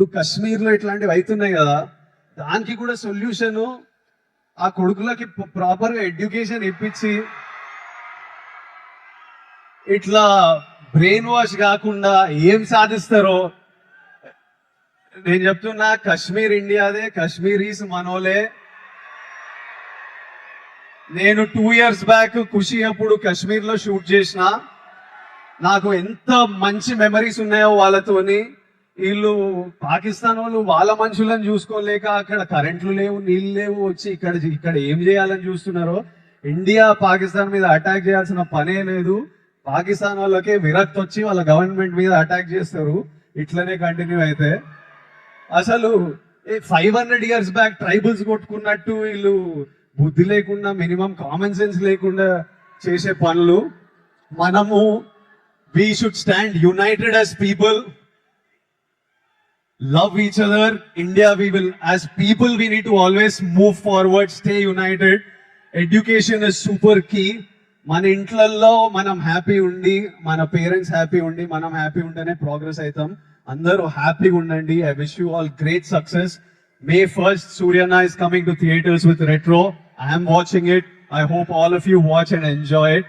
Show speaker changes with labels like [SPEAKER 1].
[SPEAKER 1] ఇప్పుడు కశ్మీర్లో ఇట్లాంటివి అవుతున్నాయి కదా దానికి కూడా సొల్యూషన్ ఆ కొడుకులకి ప్రాపర్గా ఎడ్యుకేషన్ ఇప్పించి ఇట్లా బ్రెయిన్ వాష్ కాకుండా ఏం సాధిస్తారో నేను చెప్తున్నా కశ్మీర్ ఇండియాదే కశ్మీరీస్ మనోలే. నేను టూ ఇయర్స్ బ్యాక్ ఖుషి అప్పుడు కశ్మీర్లో షూట్ చేసిన. నాకు ఎంత మంచి మెమరీస్ ఉన్నాయో వాళ్ళతోని. వీళ్ళు పాకిస్తాన్ వాళ్ళు వాళ్ళ మనుషులను చూసుకోలేక అక్కడ కరెంట్లు లేవు నీళ్ళు లేవు వచ్చి ఇక్కడ ఇక్కడ ఏం చేయాలని చూస్తున్నారో ఇండియా పాకిస్తాన్ మీద అటాక్ చేయాల్సిన పనే లేదు. పాకిస్తాన్ వాళ్ళకే విరక్తి వచ్చి వాళ్ళ గవర్నమెంట్ మీద అటాక్ చేస్తారు. ఇట్లనే కంటిన్యూ అయితే. అసలు five hundred years back tribals కొట్టుకున్నట్టు వీళ్ళు బుద్ధి లేకుండా మినిమం కామన్ సెన్స్ లేకుండా చేసే పనులు. మనము we should stand united as people love each other. India we will as people we need to always move forward stay united. Education is super key. మన ఇంట్లల్లో మనం happy ఉండి మన పేరెంట్స్ హ్యాపీ ఉండి మనం హ్యాపీ ఉంటేనే ప్రోగ్రెస్ అవుతాం. అందరూ హ్యాపీగా ఉండండి. I wish you all great success May first సూర్యనా is coming to theatres with Retro I'm watching it I hope all of you watch and enjoy it